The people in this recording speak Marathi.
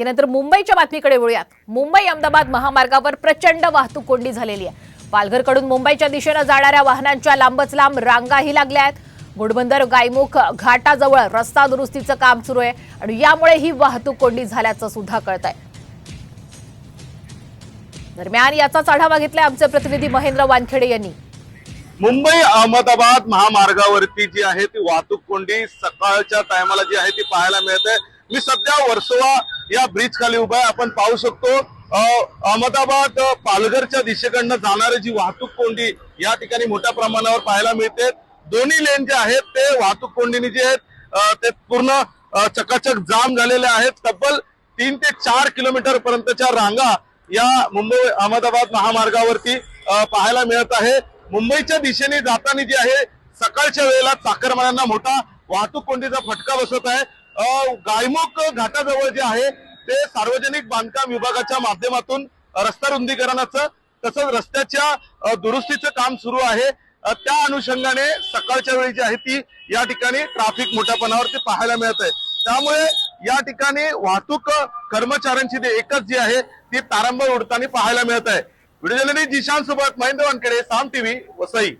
यानंतर मुंबईच्या बातमीकडे वळूयात. मुंबई अहमदाबाद महामार्गावर प्रचंड वाहतूक कोंडी झालेली आहे. पालघरकडून मुंबईच्या दिशेनं जाणाऱ्या वाहनांच्या लांबच लांब रांगाही लागल्या आहेत. घोडबंदर गायमुख घाटाजवळ रस्ता दुरुस्तीचं काम सुरू आहे आणि यामुळे ही वाहतूक कोंडी झाल्याचं सुद्धा कळत आहे दरम्यान याचाच आढावा घेतलाय आमचे प्रतिनिधी महेंद्र वानखेडे यांनी. मुंबई अहमदाबाद महामार्गावरती जी आहे ती वाहतूक कोंडी सकाळच्या टायमाला जी आहे ती पाहायला मिळते. मी सध्या वर्सोवा या ब्रिज खाली उभा आहे. आपण पाहू शकतो अहमदाबाद पालघरच्या दिशेकडनं जाणारी जी वाहतूक कोंडी या ठिकाणी मोठ्या प्रमाणावर पाहायला मिळते. दोन्ही लेन जे आहेत ते वाहतूक कोंडीने जे आहेत ते पूर्ण चकाचक जाम झालेले आहेत. तब्बल तीन ते चार किलोमीटर पर्यंतच्या रांगा या मुंबई अहमदाबाद महामार्गावरती पाहायला मिळत आहे. मुंबईच्या दिशेने जाताना जी आहे सकाळच्या वेळेला चाकरमान्यांना मोठा वाहतूक कोंडीचा फटका बसत आहे. गायमुख घाटाजवळ जे आहे ते सार्वजनिक बांधकाम विभागाच्या माध्यमातून रस्ता रुंदीकरणाचं तसंच रस्त्याच्या दुरुस्तीचं काम सुरू आहे. त्या अनुषंगाने सकाळच्या वेळी जी आहे ती या ठिकाणी ट्रॅफिक मोठ्यापणावरती पाहायला मिळत आहे. त्यामुळे या ठिकाणी वाहतूक कर्मचाऱ्यांची जी एकच जी आहे ती तारंबळ उडताना पाहायला मिळत आहे. व्हिडिओ जिशान सोबत महेंद्र वानखेडे साम टीव्ही वसई.